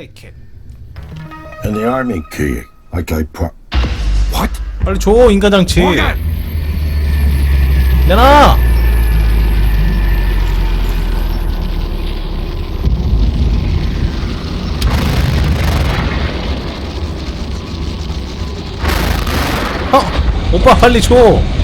Take it. And the army key, like I pro. What? 빨리 줘 인가장치. 내놔. 어, 오빠 빨리 줘.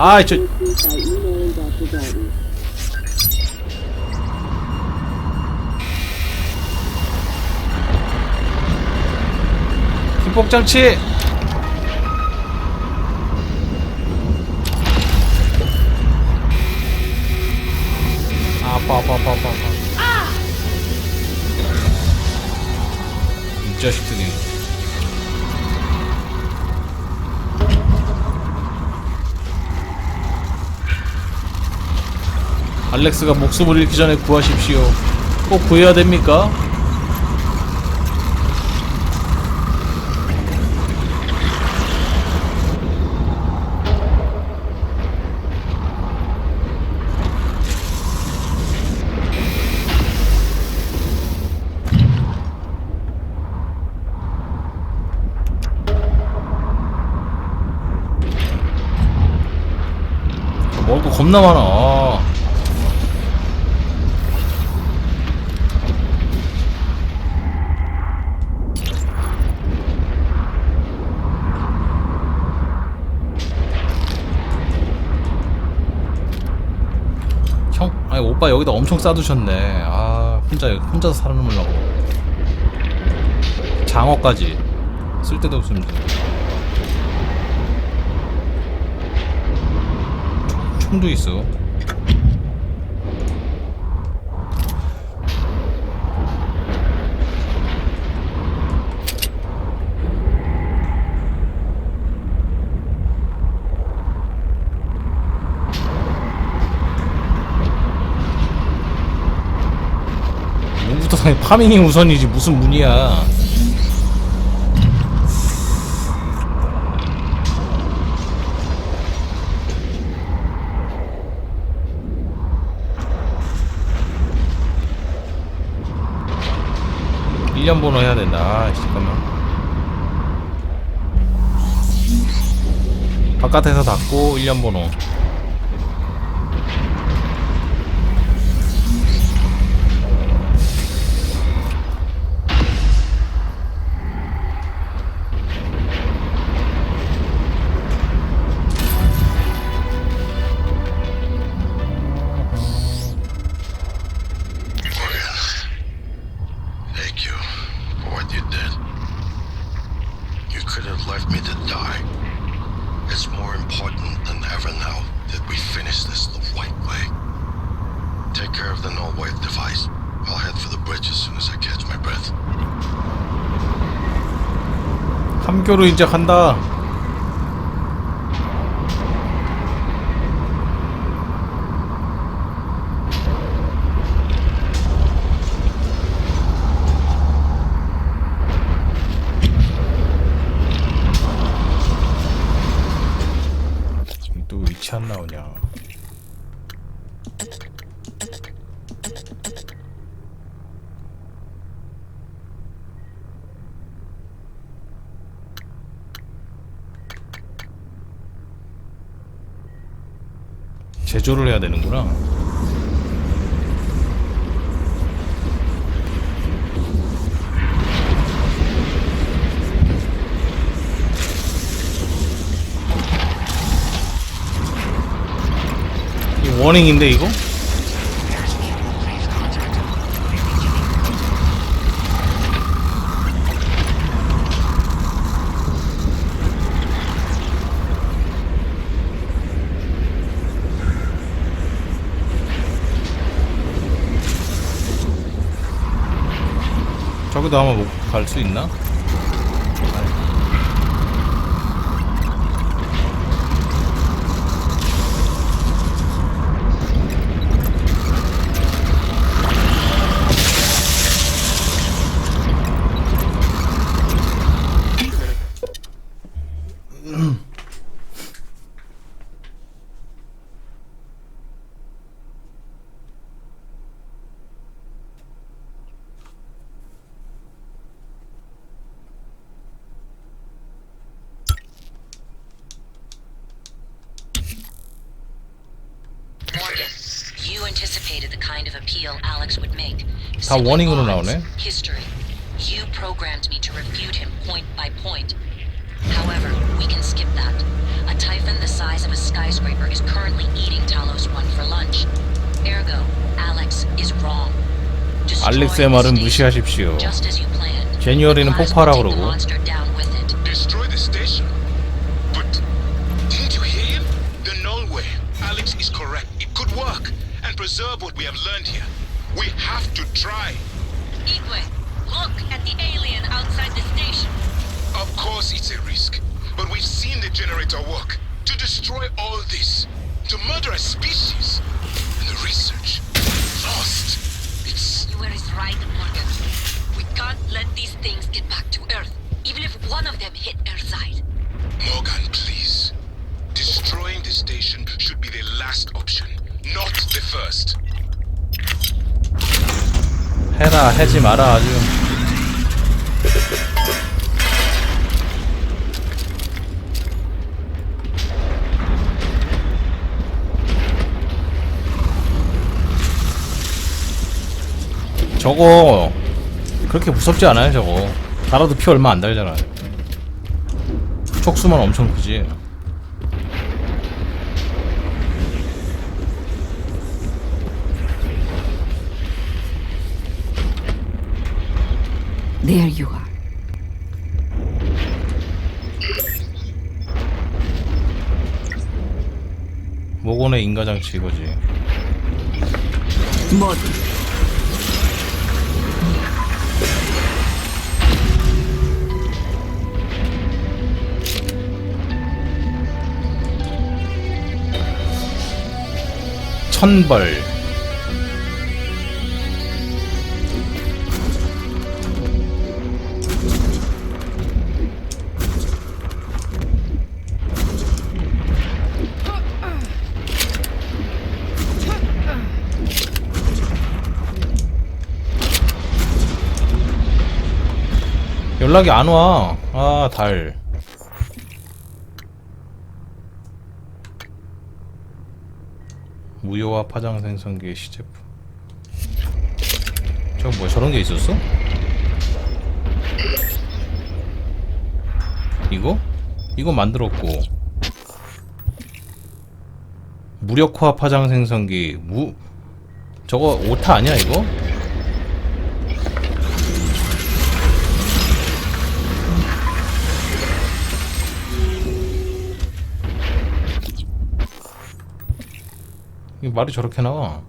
아, 저 기폭 장치. 아파 아파 아파 아파 아파. 이 자식들이. 알렉스가 목숨을 잃기 전에 구하십시오. 꼭 구해야 됩니까? 거 겁나 많아. 아. 형, 아니 오빠 여기다 엄청 싸두셨네. 아 혼자 혼자서 살아남으려고. 장어까지 쓸데도 없습니다. 총도 있어. 당연히 파밍이 우선이지 무슨 문이야. 일년 번호 해야 된다. 아, 잠깐만. 바깥에서 닫고 1년 번호. 함교로 이제 간다. 지금 또 위치 안 나오냐? 제조를 해야 되는구나. 이 워닝인데 이거? 저기도 한번 갈 수 있나? 다 Simply 워닝으로 odds, 나오네. History. You programmed me to refute him point by point. However, we can skip that. A typhon the size of a skyscraper is currently eating Talos 1 for lunch. Ergo, Alex is wrong. Destroy 알렉스의 the 말은 station, 무시하십시오. Just as you planned. 제니얼이는 The blast 폭파하라 will take the 그러고. monster down with it. Destroy the station. But didn't you hear him? The null way. Alex is correct. It could work and preserve what we have learned here. We have to try. Igwe, look at the alien outside the station. Of course, it's a risk, but we've seen the generator work. To destroy all this, to murder a species, and the research lost. It's You were right, Morgan. We can't let these things get back to Earth, even if one of them hit Earthside. Morgan, please. Destroying the station should be the last option, not the first. 해라 해지 마라 아주. 저거 그렇게 무섭지 않아요 저거? 달아도 피 얼마 안 달잖아 촉수만 엄청 크지 There you are. 모건의 인가장치 이거지. 뭐든. 천벌 연락이 안 와. 아, 달. 무효화 파장 생성기 시제품. 저 뭐야 저런 게 있었어? 이거? 이거 만들었고 무력화 파장 생성기 무 저거 오타 아니야 이거? 말이 저렇게 나와?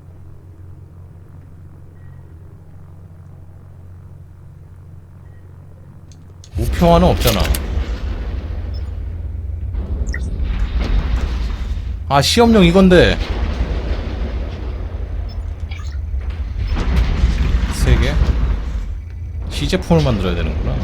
우평화는 없잖아. 아 시험용 이건데. 세 개? 시제품을 만들어야 되는구나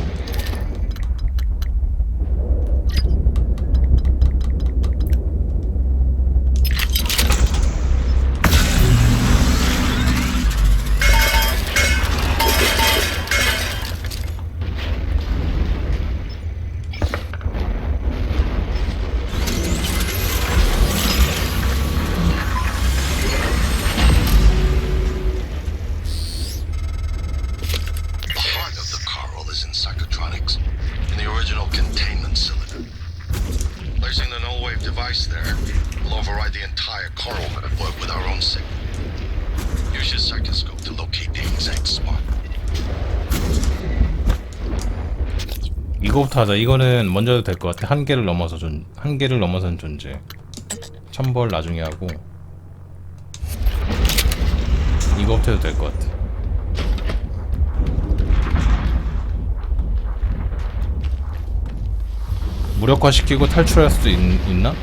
이거부터 하자. 이거는 먼저 해도 될 것 같아. 한계를 넘어서 존 한계를 넘어선 존재. 천벌 나중에 하고. 이거부터 해도 될 것 같아. 무력화 시키고 탈출할 수도 있, 있나?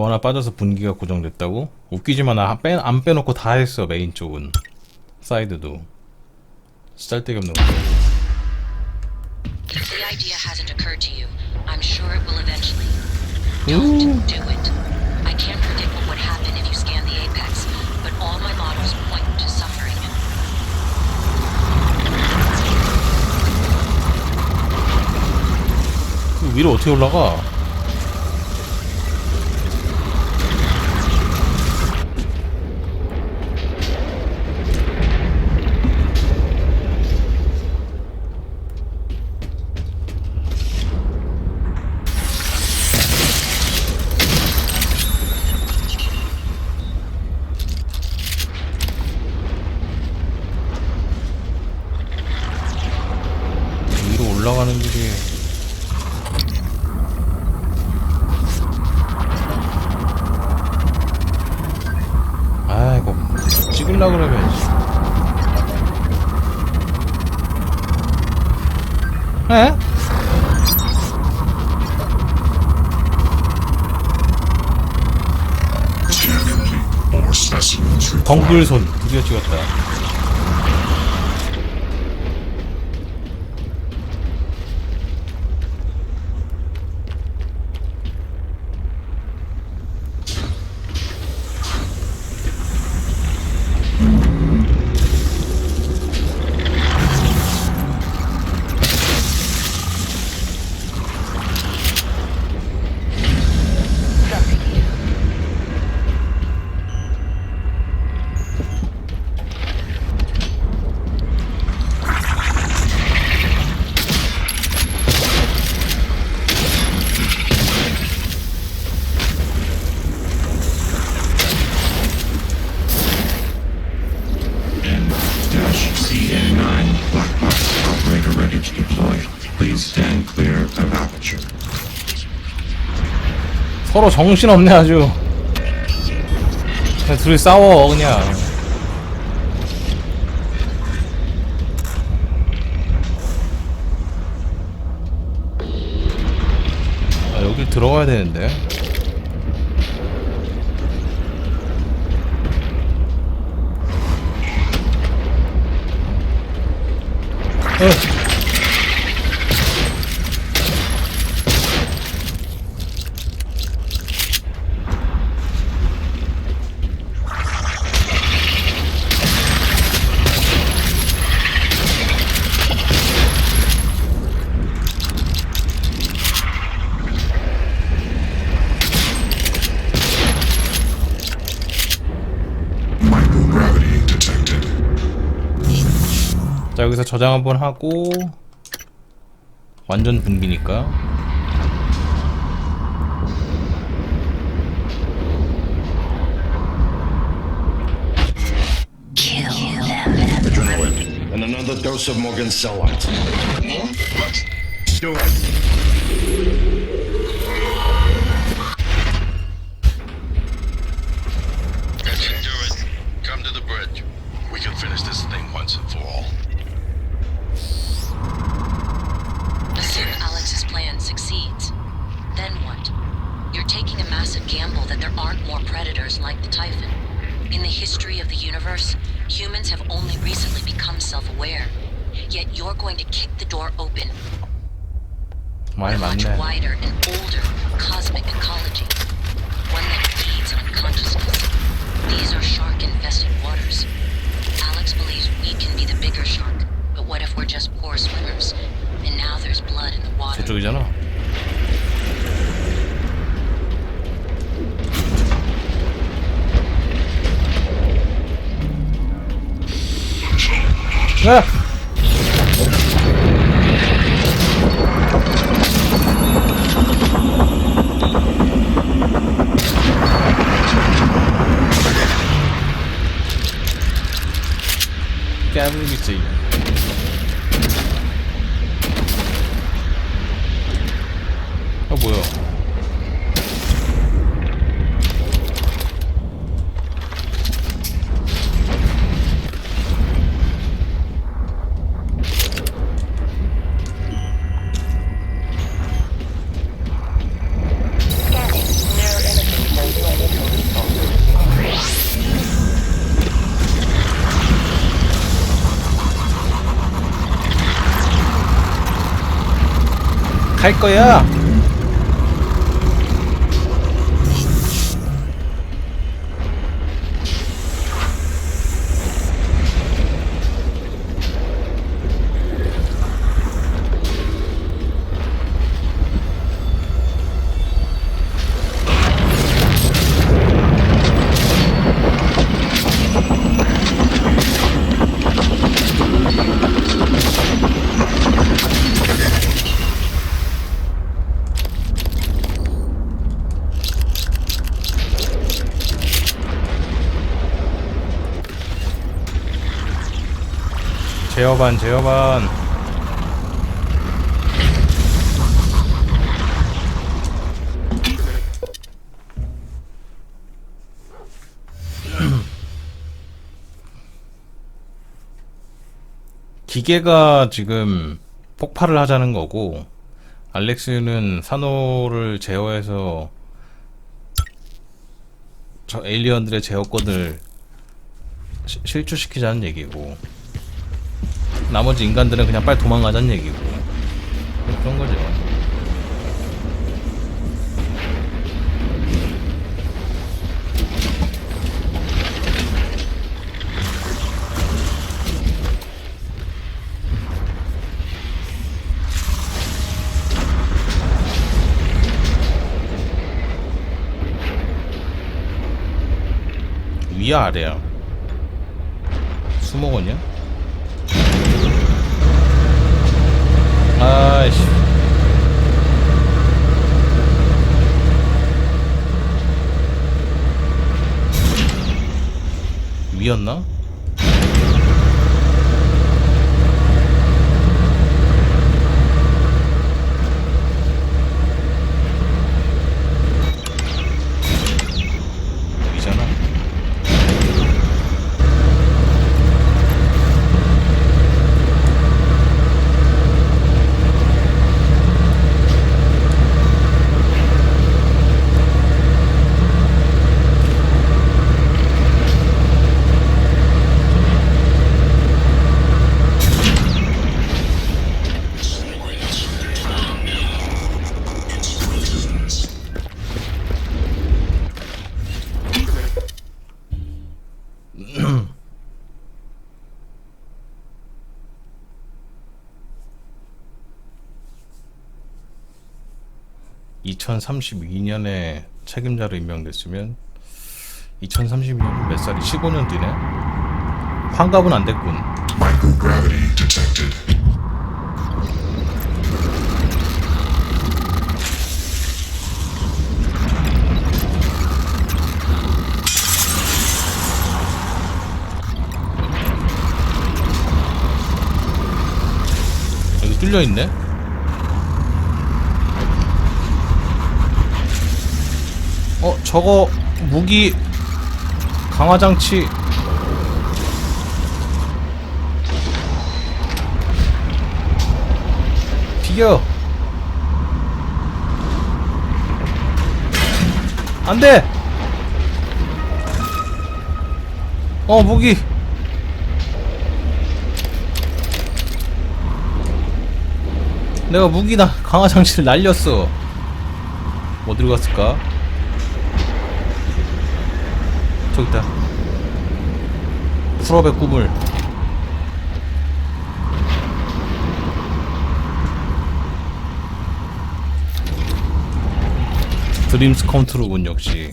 뭐 하나 빠져서 분기가 고정됐다고? 웃기지만 나 빼, 안 빼놓고 다 했어 메인 쪽은 사이드도 쌀데기 없는 거 If the idea hasn't occurred to you, I'm sure it will eventually. Don't do it. I can't predict what would happen if you scan the apex, but all my models point to suffering. 그 위로 어떻게 올라가? 덩굴손 드디어 찍었다 서로 정신없네 아주. 그냥 둘이 싸워 그냥. 아 여길 들어가야 되는데. 어. 저장 한번 하고 완전 분기니까 Adrenaline. And another dose of Morgan Cellite. Do it. That should do it. Come to the bridge. We can finish this thing once and for all. succeeds. Then what? You're taking a massive gamble that there aren't more predators like the Typhon. In the history of the universe, humans have only recently become self-aware. Yet you're going to kick the door open. Why am I much wider and older cosmic ecology. One that feeds on consciousness. These are shark-infested waters. Alex believes we can be the bigger shark, but what if we're just poor swimmers And now there's blood in the water. 저쪽이잖아 야! 깨물기지 갈 거야. 제어반 제어반. 기계가 지금 폭발을 하자는 거고 알렉스는 산호를 제어해서 저 에일리언들의 제어권을 시- 실추시키자는 얘기고 나머지 인간들은 그냥 빨리 도망가자는 얘기고 그런 거죠. 위야 아래야? 수목원이야? 아이씨. 위였나? (2032년에) 책임자로 임명됐으면 (2032년) 몇 살이 (15년) 뒤네 환갑은 안 됐군. 여기 뚫려 있네. 어, 저거 무기 강화 장치 비겨. 안 돼. 어, 무기. 내가 무기나 강화 장치를 날렸어. 어디로 갔을까? 저기 있다. 풀업의 꿈을. 드림스 컨트롤군 역시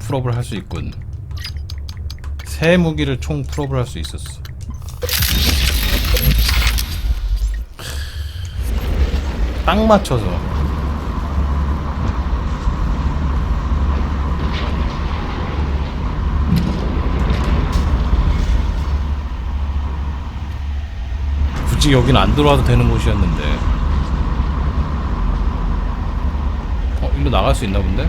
풀업을 할 수 있군. 새 무기를 총 풀업을 할 수 있었어. 딱 맞춰서 굳이 여긴 안 들어와도 되는 곳이었는데 어 일로 나갈 수 있나 본데?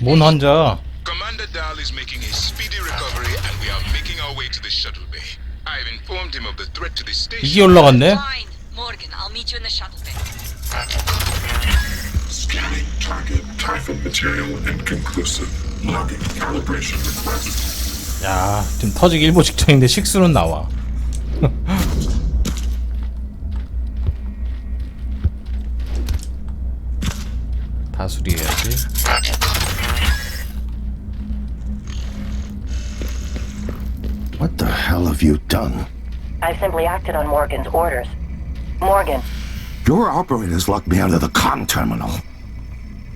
뭔 환자? Commander Dahl is making a speedy recovery and we are making our way to the shuttle bay. I've informed him of the threat to the station. 이게 올라갔네? Fine. Morgan, I'll meet you in the shuttle bay. Scanning target Typhon material inconclusive. Logging calibration request. 야, 지금 터지기 일보 직전인데 식수는 나와. What the hell have you done? I simply acted on Morgan's orders. Morgan. Your operators locked me out of the com terminal.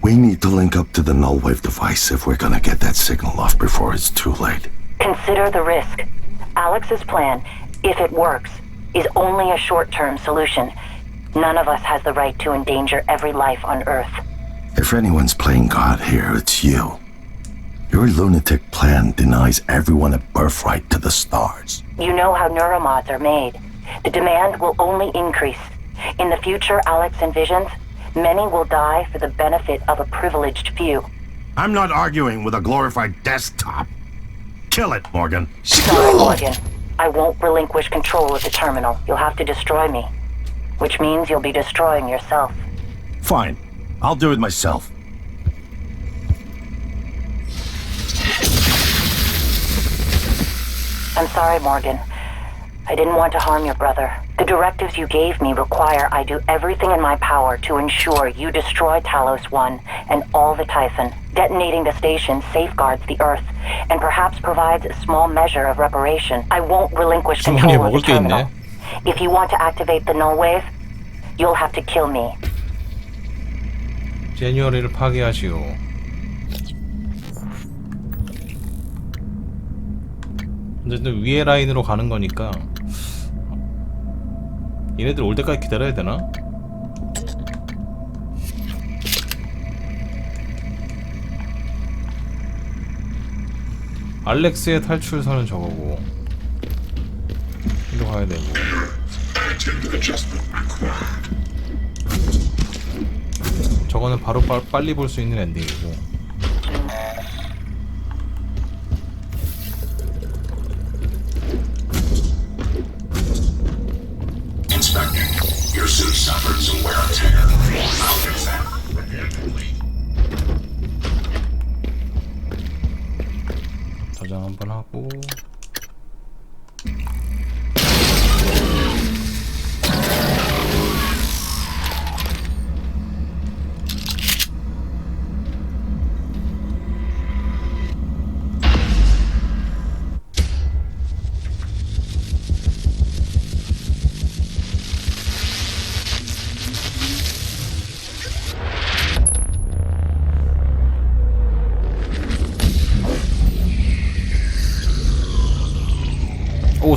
We need to link up to the null wave device if we're gonna get that signal off before it's too late. Consider the risk. Alex's plan, if it works, is only a short term solution. None of us has the right to endanger every life on Earth. If anyone's playing God here, it's you. Your lunatic plan denies everyone a birthright to the stars. You know how neuromods are made. The demand will only increase. In the future Alex envisions, many will die for the benefit of a privileged few. I'm not arguing with a glorified desktop. Kill it, Morgan. Sorry, Morgan. I won't relinquish control of the terminal. You'll have to destroy me. Which means you'll be destroying yourself. Fine. I'll do it myself. I'm sorry, Morgan. I didn't want to harm your brother. The directives you gave me require I do everything in my power to ensure you destroy Talos 1 and all the Typhon. Detonating the station safeguards the Earth and perhaps provides a small measure of reparation. I won't relinquish control of the terminal. ¿eh? If you want to activate the null wave, you'll have to kill me. 제뉴어리를 파괴하시오. 어쨌든 위에 라인으로 가는 거니까 얘네들 올 때까지 기다려야 되나? 알렉스의 탈출선은 저거고 이리로 가야 되고. 저거는 바로 빠, 빨리 볼 수 있는 엔딩이고. 저장 한번 하고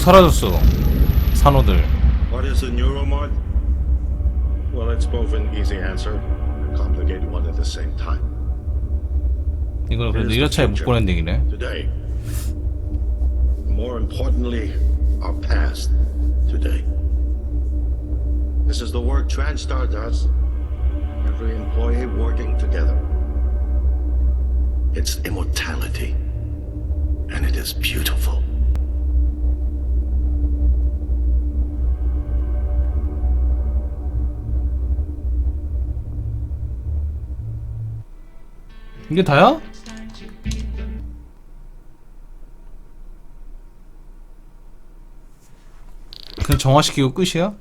사라졌어 산호들 What is a neuromod? Well, it's both an easy answer and a complicated one at the same time. 이거는 그래도 1회차에 못 본 엔딩이네 Today. More importantly, our past today. This is the work TranStar does. Every employee working together. It's immortality. And it is beautiful. 이게 다야? 그냥 정화시키고 끝이야?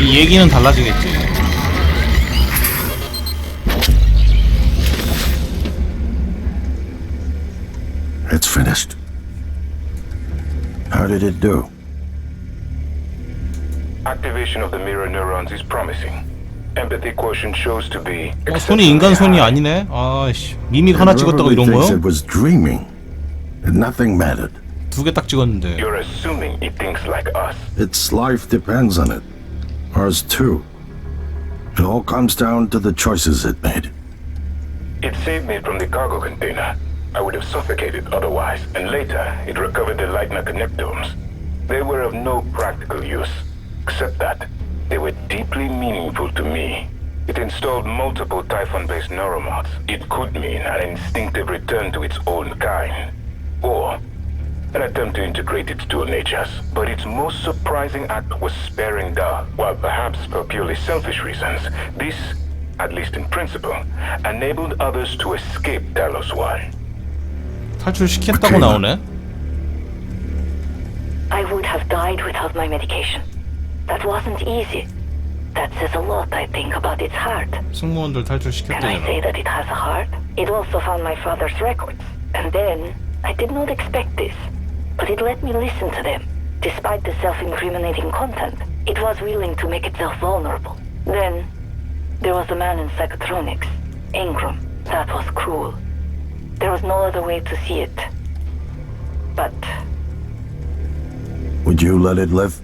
이 얘기는 달라지겠지 It's finished. How did it do? Activation of the mirror neurons is promising. Empathy quotient shows to be. 어, 손이 인간 손이 아니네 아씨 미믹 하나 찍었다고 이런 thinks 거요? it was dreaming. Nothing mattered. 두 개 딱 찍었는데 You're assuming it thinks like us. Its life depends on it. Ours too. It all comes down to the choices it made. It saved me from the cargo container. I would have suffocated otherwise, and later it recovered the Leitner connectomes. They were of no practical use, except that They were deeply meaningful to me. It installed multiple Typhon-based neuromods. It could mean an instinctive return to its own kind, or an attempt to integrate its dual natures. But its most surprising act was sparing Dar. While perhaps for purely selfish reasons, this, at least in principle, enabled others to escape Talos One. 탈출시켰다고 오케이. 나오네? I would have died without my medication. That wasn't easy. That says a lot, I think, about its heart. 승무원들 Can I say 탈출시켰대잖아 that it has a heart? It also found my father's records. And then, I did not expect this. But it let me listen to them. Despite the self-incriminating content, it was willing to make itself vulnerable. Then, there was the man in psychotronics, Ingram. That was cruel. There was no other way to see it. But Would you let it live?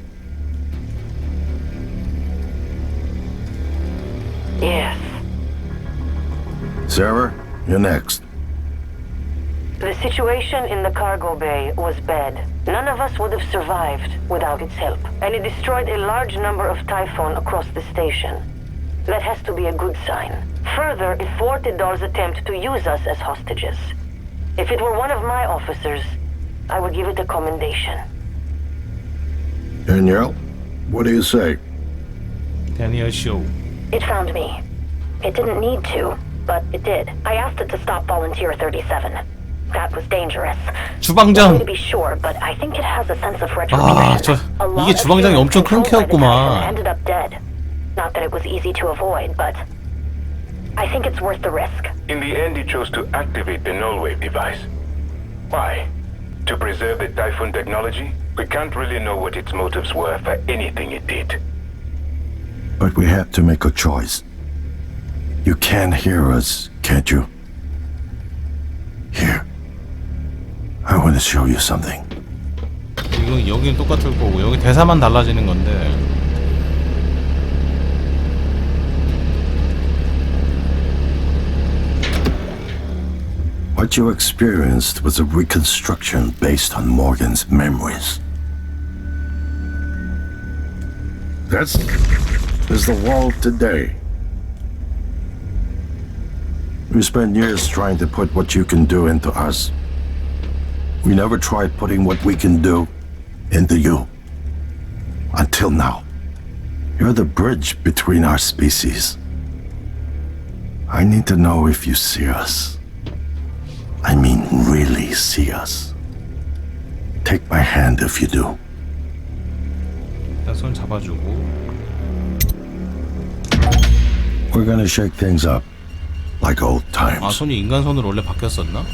Yes. Sarah, you're next. The situation in the cargo bay was bad. None of us would have survived without its help, and it destroyed a large number of Typhon across the station. That has to be a good sign. Further, it thwarted Dar's attempt to use us as hostages. If it were one of my officers, I would give it a commendation. Danielle, what do you say? Danielle Shaw. It found me. It didn't need to, but it did. I asked it to stop Volunteer 37. That was dangerous. Nothing 주방장 to be sure, but I think it has a sense of 아, retribution. 저 A lot 이게 of 주방장이 humans 엄청 큰 controlled by the Typhon 캐였구만. Ended up dead. Not that it was easy to avoid, but I think it's worth the risk. In the end, he chose to activate the null-wave device. Why? To preserve the Typhoon technology? We can't really know what its motives were for anything it did. But we have to make a choice. You can hear us, can't you? Here. I want to show you something. 이건 여기는 똑같을 거고 여기 대사만 달라지는 건데 What you experienced was a reconstruction based on Morgan's memories. That's is the world today. We spent years trying to put what you can do into us. We never tried putting what we can do into you. Until now. You're the bridge between our species. I need to know if you see us. I mean, really see us. Take my hand if you do. 일단 손 잡아주고 We're gonna shake things up like old 아 times. 손이 인간 손으로 원래 바뀌었었나?